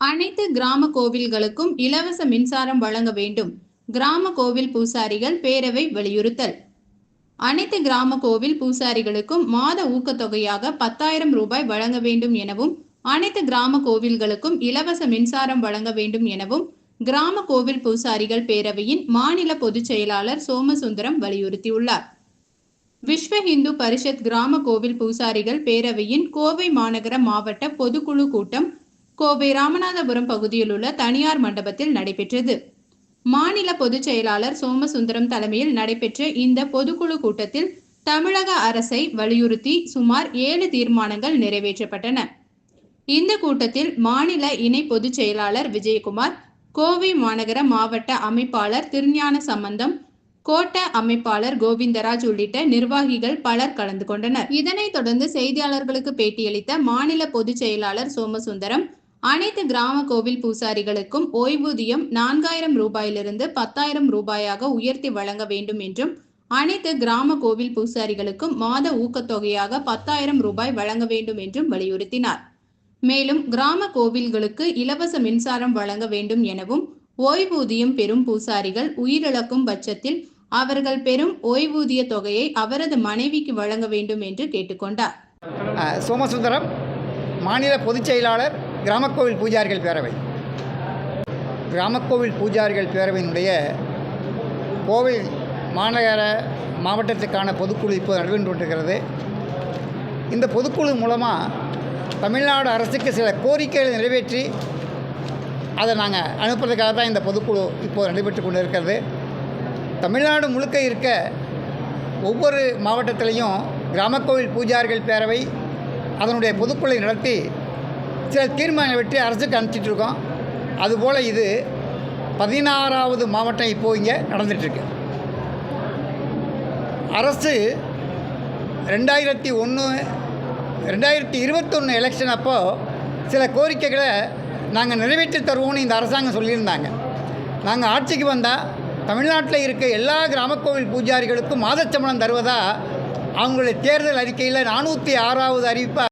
அனைத்து கிராம கோவில்களுக்கும் இலவச மின்சாரம் வழங்க வேண்டும். கிராம கோவில் பூசாரிகள் பேரவை வலியுறுத்தல். அனைத்து கிராம கோவில் பூசாரிகளுக்கும் மாத ஊக்கத்தொகையாக பத்தாயிரம் ரூபாய் வழங்க வேண்டும் எனவும் அனைத்து கிராம கோவில்களுக்கும் இலவச மின்சாரம் வழங்க வேண்டும் எனவும் கிராம கோவில் பூசாரிகள் பேரவையின் மாநில பொதுச் செயலாளர் சோமசுந்தரம் வலியுறுத்தியுள்ளார். விஸ்வ இந்து பரிஷத் கிராம கோவில் பூசாரிகள் பேரவையின் கோவை மாநகர மாவட்ட பொதுக்குழு கூட்டம் கோவை ராமநாதபுரம் பகுதியில் உள்ள தனியார் மண்டபத்தில் நடைபெற்றது. மாநில பொதுச் செயலாளர் சோமசுந்தரம் தலைமையில் நடைபெற்ற இந்த பொதுக்குழு கூட்டத்தில் தமிழக அரசை வலியுறுத்தி சுமார் ஏழு தீர்மானங்கள் நிறைவேற்றப்பட்டன. இந்த கூட்டத்தில் மாநில இணை பொதுச் செயலாளர் விஜயகுமார் கோவை மாநகர மாவட்ட அமைப்பாளர் திருஞான சம்பந்தம் கோட்ட அமைப்பாளர் கோவிந்தராஜ் உள்ளிட்ட நிர்வாகிகள் பலர் கலந்து கொண்டனர். இதனைத் தொடர்ந்து செய்தியாளர்களுக்கு பேட்டியளித்த மாநில பொதுச் செயலாளர் சோமசுந்தரம் அனைத்து கிராம கோவில் பூசாரிகளுக்கும் ஓய்வூதியம் நான்காயிரம் ரூபாயிலிருந்து பத்தாயிரம் ரூபாயாக உயர்த்தி வழங்க வேண்டும் என்றும் அனைத்து கிராம கோவில் பூசாரிகளுக்கும் மாத ஊக்கத்தொகையாக பத்தாயிரம் ரூபாய் வழங்க வேண்டும் என்றும் வலியுறுத்தினார். மேலும் கிராம கோவில்களுக்கு இலவச மின்சாரம் வழங்க வேண்டும் எனவும் ஓய்வூதியம் பெறும் பூசாரிகள் உயிரிழக்கும் பட்சத்தில் அவர்கள் பெறும் ஓய்வூதிய தொகையை அவரது மனைவிக்கு வழங்க வேண்டும் என்று கேட்டுக்கொண்டார். சோமசுந்தரம் மாநில பொதுச் செயலாளர் கிராமக்கோவில் பூஜாரிகள் பேரவை. கிராமக்கோவில் பூஜாரிகள் பேரவையினுடைய கோவை மாநகர மாவட்டத்துக்கான பொதுக்குழு இப்போது நடைபெற்று கொண்டிருக்கிறது. இந்த பொதுக்குழு மூலமாக தமிழ்நாடு அரசுக்கு சில கோரிக்கைகளை நிறைவேற்றி அதை நாங்கள் அனுப்புறதுக்காக தான் இந்த பொதுக்குழு இப்போது நடைபெற்று கொண்டு இருக்கிறது தமிழ்நாடு முழுக்க இருக்க ஒவ்வொரு மாவட்டத்திலையும் கிராமக்கோவில் பூஜாரிகள் பேரவை அதனுடைய பொதுக்குழுவை நடத்தி சில தீர்மானங்களை வெட்டி அரசுக்கு அனுப்பிச்சிட்ருக்கோம் அதுபோல் இது பதினாறாவது மாவட்டம் இப்போது இங்கே நடந்துகிட்ருக்கு அரசு ரெண்டாயிரத்தி ஒன்று ரெண்டாயிரத்தி இருபத்தொன்று எலெக்ஷன் அப்போது சில கோரிக்கைகளை நாங்கள் நிறைவேற்றி தருவோம்னு இந்த அரசாங்கம் சொல்லியிருந்தாங்க. நாங்கள் ஆட்சிக்கு வந்தால் தமிழ்நாட்டில் இருக்க எல்லா கிராமக்கோவில் பூஜாரிகளுக்கும் மாதச்சம்பளம் தருவதா அவங்களுடைய தேர்தல் அறிக்கையில் நானூற்றி ஆறாவது அறிவிப்பாக